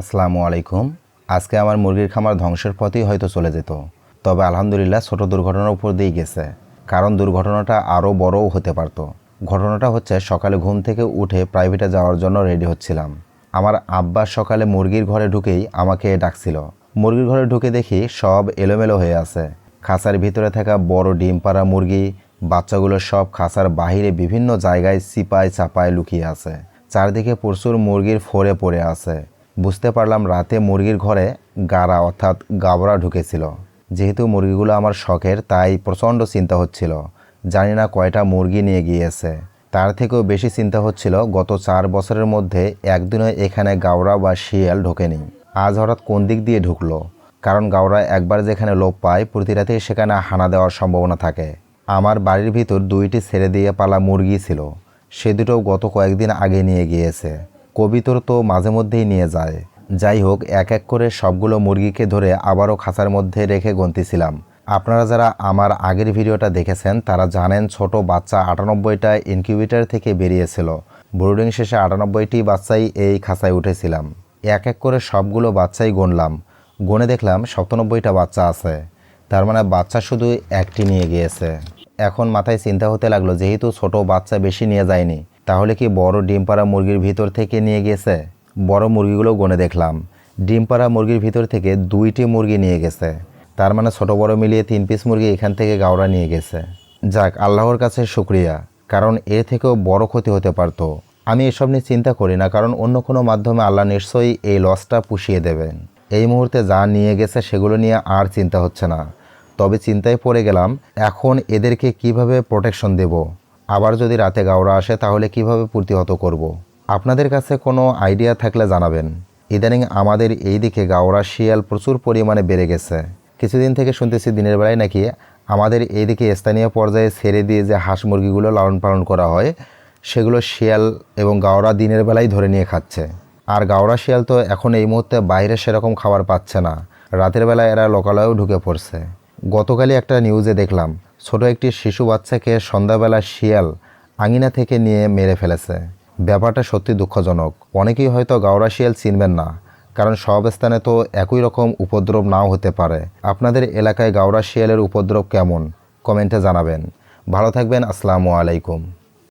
আসসালামু আলাইকুম। আজকে আমার মুরগির খামার ধ্বংসের পথেই হয়তো চলে যেত। তবে আলহামদুলিল্লাহ ছোট দুর্ঘটনার উপর দিয়েই গেছে। কারণ দুর্ঘটনাটা আরও বড়ও হতে পারতো। ঘটনাটা হচ্ছে সকালে ঘুম থেকে উঠে প্রাইভেটে যাওয়ার জন্য রেডি হচ্ছিলাম। আমার আব্বা সকালে মুরগির ঘরে ঢুকেই আমাকে ডাকছিল। মুরগির ঘরে ঢুকে দেখি সব এলোমেলো হয়ে আছে। খাঁচার ভিতরে থাকা বড় ডিম পাড়া মুরগি, বাচ্চাগুলো সব খাঁচার বাহিরে বিভিন্ন জায়গায় চিপায় চাপায় লুকিয়ে আছে। চারদিকে প্রচুর মুরগির ফোরে পড়ে আছে। বুঝতে পারলাম রাতে মুরগির ঘরে গাড়া অর্থাৎ গাবরা ঢুকেছিল। যেহেতু মুরগিগুলো আমার শখের, তাই প্রচণ্ড চিন্তা হচ্ছিল। জানি না কয়টা মুরগি নিয়ে গিয়েছে। তার থেকেও বেশি চিন্তা হচ্ছিল গত চার বছরের মধ্যে একদিনও এখানে গাওড়া বা শিয়াল ঢোকেনি। আজ হঠাৎ কোন দিক দিয়ে ঢুকলো? কারণ গাওড়া একবার যেখানে লোপ পায় প্রতি রাতেই সেখানে হানা দেওয়ার সম্ভাবনা থাকে। আমার বাড়ির ভিতর দুইটি ছেড়ে দিয়ে পালা মুরগি ছিল। সে দুটো গত কয়েকদিন আগে নিয়ে গিয়েছে। কবিতর তো মাঝে মধ্যেই নিয়ে যায়। যাই হোক, এক এক করে সবগুলো মুরগিকে ধরে আবারও খাঁচার মধ্যে রেখে গন্তিছিলাম। আপনারা যারা আমার আগের ভিডিওটা দেখেছেন, তারা জানেন ছোট বাচ্চা আটানব্বইটা ইনকিউবেটর থেকে বেরিয়েছিল। ব্রুডিং শেষে আটানব্বইটি বাচ্চাই এই খাঁচায় উঠেছিলাম। এক এক করে সবগুলো বাচ্চাই গণলাম। গণে দেখলাম সপ্তানব্বইটা বাচ্চা আছে। তার মানে বাচ্চা শুধু একটি নিয়ে গিয়েছে। এখন মাথায় চিন্তা হতে লাগল, যেহেতু ছোট বাচ্চা বেশি নিয়ে যায়নি তাহলে কি বড় ডিম পাড়া মুরগির ভিতর থেকে নিয়ে গেছে? বড় মুরগিগুলো গনে দেখলাম। ডিম পাড়া মুরগির ভিতর থেকে দুইটি মুরগি নিয়ে গেছে। তার মানে ছোট বড় মিলিয়ে তিন পিস মুরগি এখান থেকে গাওড়া নিয়ে গেছে। যাক, আল্লাহর কাছে শুক্রিয়া, কারণ এর থেকেও বড় ক্ষতি হতে পারতো। আমি এসব নিয়ে চিন্তা করি না, কারণ অন্য কোনো মাধ্যমে আল্লাহ নিশ্চয়ই এই লসটা পুষিয়ে দেবেন। এই মুহূর্তে যা নিয়ে গেছে সেগুলো নিয়ে আর চিন্তা হচ্ছে না। তবে চিন্তায় পড়ে গেলাম, এখন এদেরকে কীভাবে প্রোটেকশন দেব? আবার যদি রাতে গাওড়া আসে, তাহলে কীভাবে প্রতিহত করব। আপনাদের কাছে কোনো আইডিয়া থাকলে জানাবেন। ইদানিং আমাদের এই দিকে গাওড়া শিয়াল প্রচুর পরিমাণে বেড়ে গেছে। কিছুদিন থেকে শুনতেছি দিনের বেলায় নাকি আমাদের এইদিকে স্থানীয় পর্যায়ে ছেড়ে দিয়ে যে হাঁস মুরগিগুলো লালন পালন করা হয়, সেগুলো শিয়াল এবং গাওরা দিনের বেলায় ধরে নিয়ে খাচ্ছে। আর গাওড়া শিয়াল তো এখন এই মুহূর্তে বাইরে সেরকম খাবার পাচ্ছে না। রাতের বেলায় এরা লোকালয়েও ঢুকে পড়ছে। গতকালই একটা নিউজে দেখলাম ছোট একটি শিশু বাচ্চাকে সন্ধ্যাবেলা শিয়াল আঙিনা থেকে নিয়ে মেরে ফেলেছে। ব্যাপারটা সত্যি দুঃখজনক। অনেকেই হয়তো গাওড়া শিয়াল চিনবেন না, কারণ সব স্থানে তো একই রকম উপদ্রব নাও হতে পারে। আপনাদের এলাকায় গাওড়া শিয়ালের উপদ্রব কেমন? কমেন্টে জানাবেন। ভালো থাকবেন, আসসালামু আলাইকুম।